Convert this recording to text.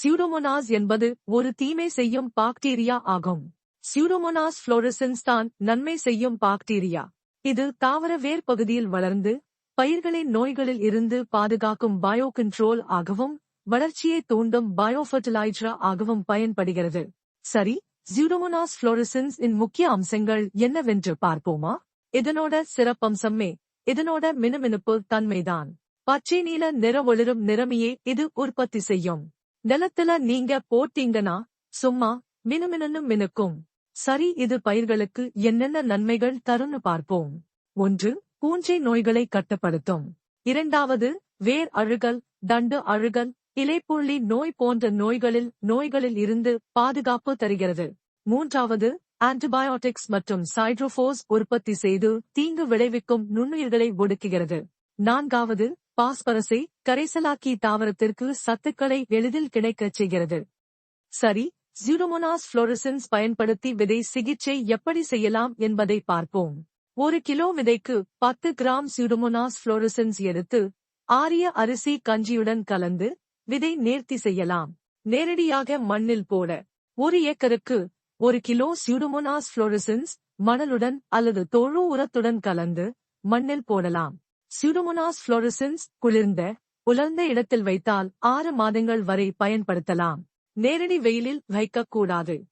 சியூடோமோனாஸ் என்பது ஒரு தீமை செய்யும் பாக்டீரியா ஆகும். சியூடோமோனாஸ் புளோரசன்ஸ் தான் நன்மை செய்யும் பாக்டீரியா. இது தாவர வேர் பகுதியில் வளர்ந்து பயிர்களின் நோய்களில் இருந்து பாதுகாக்கும் பயோ கண்ட்ரோல் ஆகவும் வளர்ச்சியை தூண்டும் பயோஃபர்டிலைசரா ஆகவும் பயன்படுகிறது. சரி ஜியூடோமோனாஸ் புளோரசன்ஸ் இன் முக்கிய அம்சங்கள் என்னவென்று பார்ப்போமா? இதனோட சிறப்பம்சமே இதனோட மினுமினுப்பு தன்மைதான். பச்சை நீல நிற ஒளிரும் நிறமையே இது உற்பத்தி செய்யும். நிலத்துல நீங்க போட்டீங்கன்னா சும்மா மினுமினு மினுக்கும். சரி இது பயிர்களுக்கு என்னென்ன நன்மைகள் தருன்னு பார்ப்போம். ஒன்று பூஞ்சை நோய்களை கட்டுப்படுத்தும். இரண்டாவது வேர் அழுகல் தண்டு அழுகல் இலைப்புள்ளி நோய் போன்ற நோய்களில் நோய்களில் இருந்து பாதுகாப்பு தருகிறது. மூன்றாவது ஆன்டிபயோட்டிக்ஸ் மற்றும் சைட்ரோபோஸ் உற்பத்தி செய்து தீங்கு விளைவிக்கும் நுண்ணுயிர்களை ஒடுக்குகிறது. நான்காவது பாஸ்பரஸை கரைசலாக்கி தாவரத்திற்கு சத்துக்களை எளிதில் கிடைக்கச் செய்கிறது. சரி ஜூரோமோனாஸ் புளோரசன்ஸ் பயன்படுத்தி விதை சிகிச்சை எப்படி செய்யலாம் என்பதை பார்ப்போம். ஒரு கிலோ விதைக்கு பத்து கிராம் சியூடோமோனாஸ் புளோரசன்ஸ் எடுத்து ஆரிய அரிசி கஞ்சியுடன் கலந்து விதை நேர்த்தி செய்யலாம். நேரடியாக மண்ணில் போட ஒரு ஏக்கருக்கு ஒரு கிலோ சியூடோமோனாஸ் புளோரசன்ஸ் மணலுடன் அல்லது தொழு உரத்துடன் கலந்து மண்ணில் போடலாம். சியூடோமோனாஸ் புளோரசன்ஸ் குளிர்ந்த உலர்ந்த இடத்தில் வைத்தால் ஆறு மாதங்கள் வரை பயன்படுத்தலாம். நேரடி வெயிலில் வைக்கக்கூடாது.